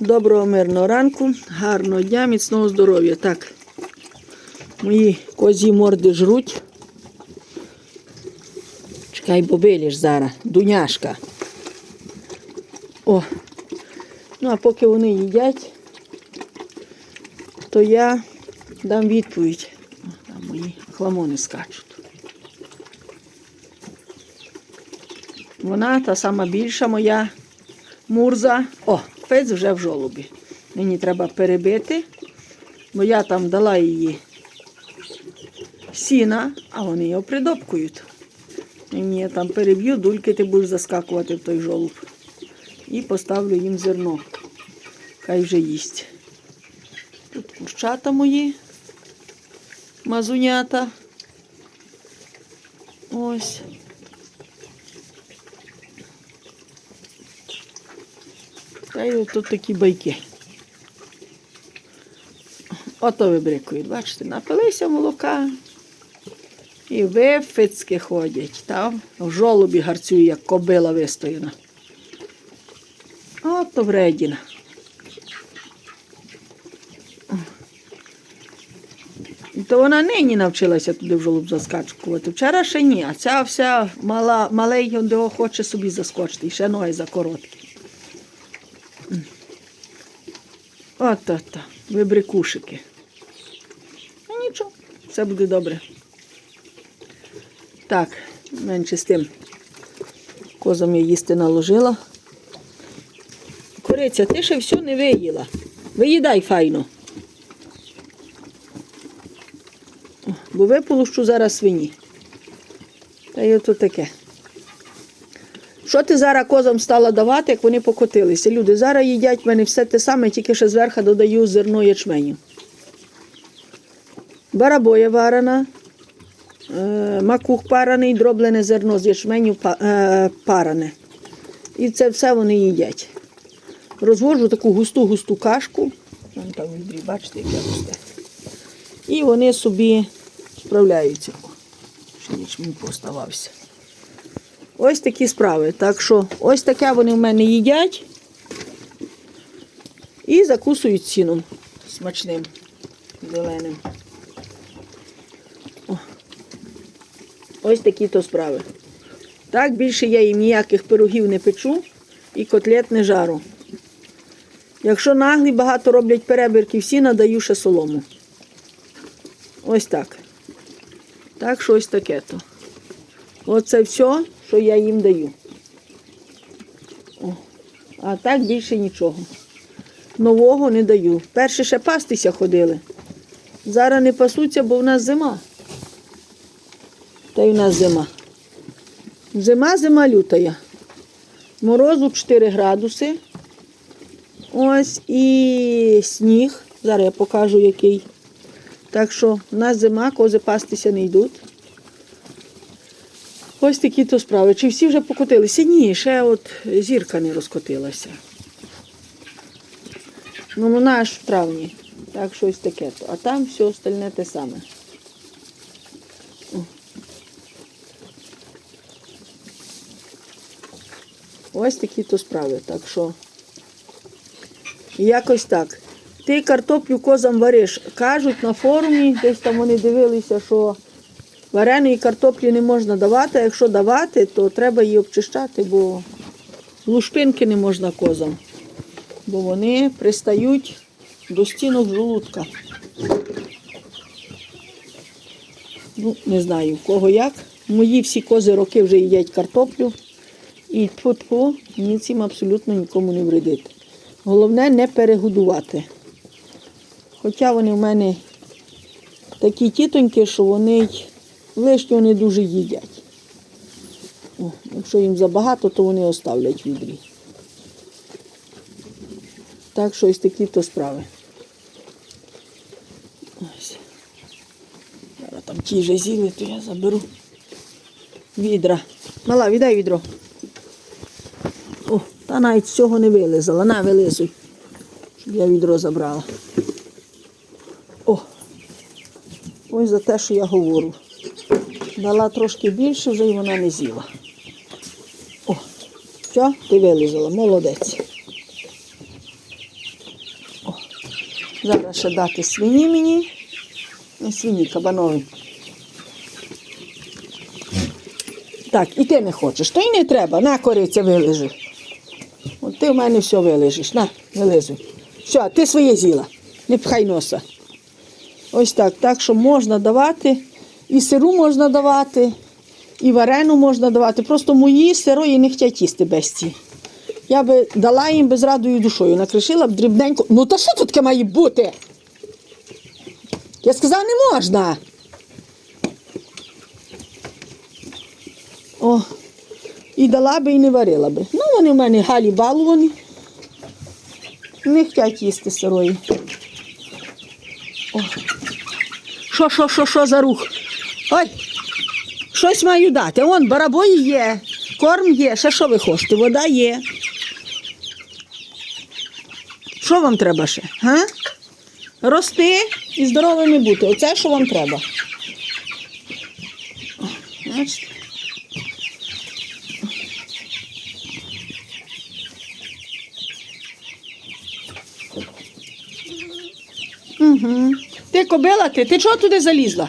Доброго мирного ранку, гарного дня, міцного здоров'я. Так, мої козі морди жруть. Чекай, бо виліж зараз, дуняшка. О, ну а поки вони їдять, то я дам відповідь. О, там мої хламони скачуть. Вона та сама більша моя мурза. О, пець вже в жолобі. Мені треба перебити, бо я там дала її сіна, а вони його придопкують. Мені я там переб'ю, дульки ти будеш заскакувати в той жолоб. І поставлю їм зерно. Хай вже їсть. Тут курчата мої, мазунята. Ось. Та й тут такі байки. Ото вибрикують, бачите, напилися молока. І вифицьки ходять. Там в жолобі гарцює, як кобила вистояна. Ото вредіна. То вона нині навчилася туди в жолоб заскачувати. Вчора ще ні, а ця вся мала, малий де хоче собі заскочити, і ще ноги закороткі. От-от-то, вибрикушики. Ну нічого, все буде добре. Так, менше з тим. Козам я їсти наложила. Кориця, ти ще все не виїла. Виїдай файно. Бо виполощу зараз свині. Та й ото таке. Що ти зараз козам стала давати, як вони покотилися? Люди, зараз їдять в мене все те саме, тільки ще зверху додаю зерно ячменю. Барабоя варена, е, макух параний, дроблене зерно з ячменю е, паране. І це все вони їдять. Розвожу таку густу-густу кашку. Там відрі, бачите, яке росте. І вони собі справляються. Ще ячмінь поставався. Ось такі справи. Так що ось таке вони в мене їдять і закусують сіном смачним, зеленим. О. Ось такі то справи. Так, більше я їм ніяких пирогів не печу і котлет не жару. Якщо наглі багато роблять перебірків сіна, даю ще солому. Ось так. Так, що ось таке то. Оце все, що я їм даю. О. А так більше нічого. Нового не даю. Перше ще пастися ходили. Зараз не пасуться, бо в нас зима. Та й в нас зима. Зима, зима лютая. Морозу 4 градуси. Ось і сніг. Зараз я покажу який. Так що в нас зима, кози пастися не йдуть. Ось такі то справи. Чи всі вже покотилися? Ні, ще от зірка не розкотилася. Ну, вона аж в травні. Так, щось таке то. А там все остальне те саме. Ось такі то справи. Так що якось так. Ти картоплю козам вариш. Кажуть на форумі, десь там вони дивилися, що Вареної картоплі не можна давати, а якщо давати, то треба її обчищати, бо лушпинки не можна козам, бо вони пристають до стінок желудка. Ну, не знаю, в кого як. Мої всі кози роки вже їдять картоплю. І тьфу-тьфу, ні цим абсолютно нікому не вредить. Головне не перегодувати. Хоча вони в мене такі тітоньки, що вони лишнього не дуже їдять. О, якщо їм забагато, то вони оставлять відрі. Так що ось такі то справи. Ось. Зараз там ті вже з'їли, то я заберу відра. Мала, віддай відро. О, та навіть з цього не вилизала. На, вилизуй, щоб я відро забрала. О, ось за те, що я говорю. Дала трошки більше, вже й вона не з'їла. О, все, ти вилізала, молодець. Зараз ще дати свині мені. Не свині, кабанові. Так, і ти не хочеш, то й не треба. На кориця вилежи. От ти в мене все вилежиш. На, вилизуй. Все, ти своє з'їла. Не пхай носа. Ось так. Так що можна давати. І сиру можна давати, і варену можна давати. Просто мої сирої не хочуть їсти без ці. Я би дала їм безрадою душою, накришила б дрібненько. Ну та що тут таке має бути? Я сказав, не можна. О, і дала би і не варила би. Ну, вони в мене галі балувані. Не хочуть їсти сирої. О. Що, що, що, що за рух? Ой, щось маю дати. Вон барабої є, корм є, ще що ви хочете? Вода є. Що вам треба ще? Га? Рости і здоровими бути. Оце що вам треба. Угу. Ти кобила ти? Ти чого туди залізла?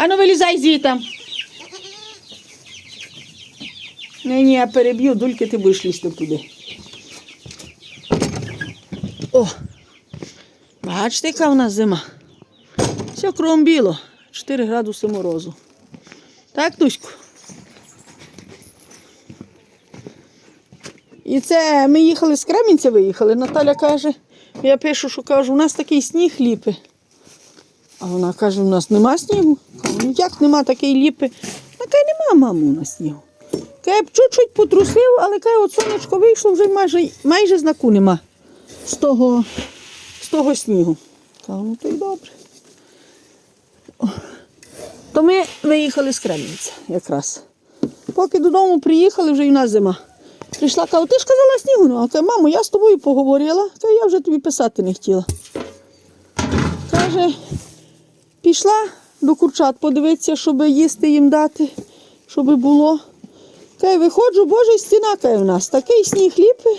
А? Ану вилізай звідти. Ні, ні, я переб'ю, дульки ти будеш лізти туди. О! Бачите, яка в нас зима. Все кругом біло. 4 градуси морозу. Так, Туську? І це ми їхали з Кремінця, виїхали. Наталя каже, я пишу, що кажу, у нас такий сніг ліпи. А вона каже, у нас нема снігу. Ну як нема такої ліпи? Вона каже, нема маму у нас снігу. Каже, б чуть-чуть потрусив, але каже, от сонечко вийшло, вже майже, майже знаку нема з того, з того снігу. Кажу, ну то й добре. То ми виїхали з Кремінця якраз. Поки додому приїхали, вже і в нас зима. Прийшла, каже, ти ж казала снігу, нема. Каже, мамо, я з тобою поговорила, каже, я вже тобі писати не хотіла. Каже, пішла до курчат подивитися, щоб їсти їм дати, щоб було. Каже, виходжу, боже, і стіна каже в нас. Такий сніг ліпи,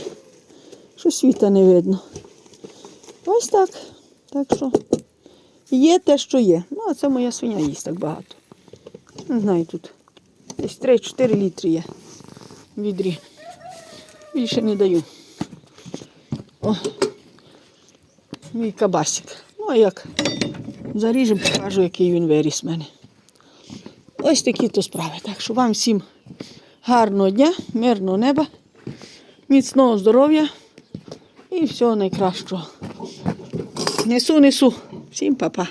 що світа не видно. Ось так. Так що є те, що є. Ну, а це моя свиня їсть так багато. Не знаю, тут десь 3-4 літри є в відрі. Більше не даю. О, мій кабасик. Ну, а як заріжем, покажу, який він виріс в мене. Ось такі то справи. Так що вам всім гарного дня, мирного неба, міцного здоров'я і всього найкращого. Несу, несу. Всім па-па.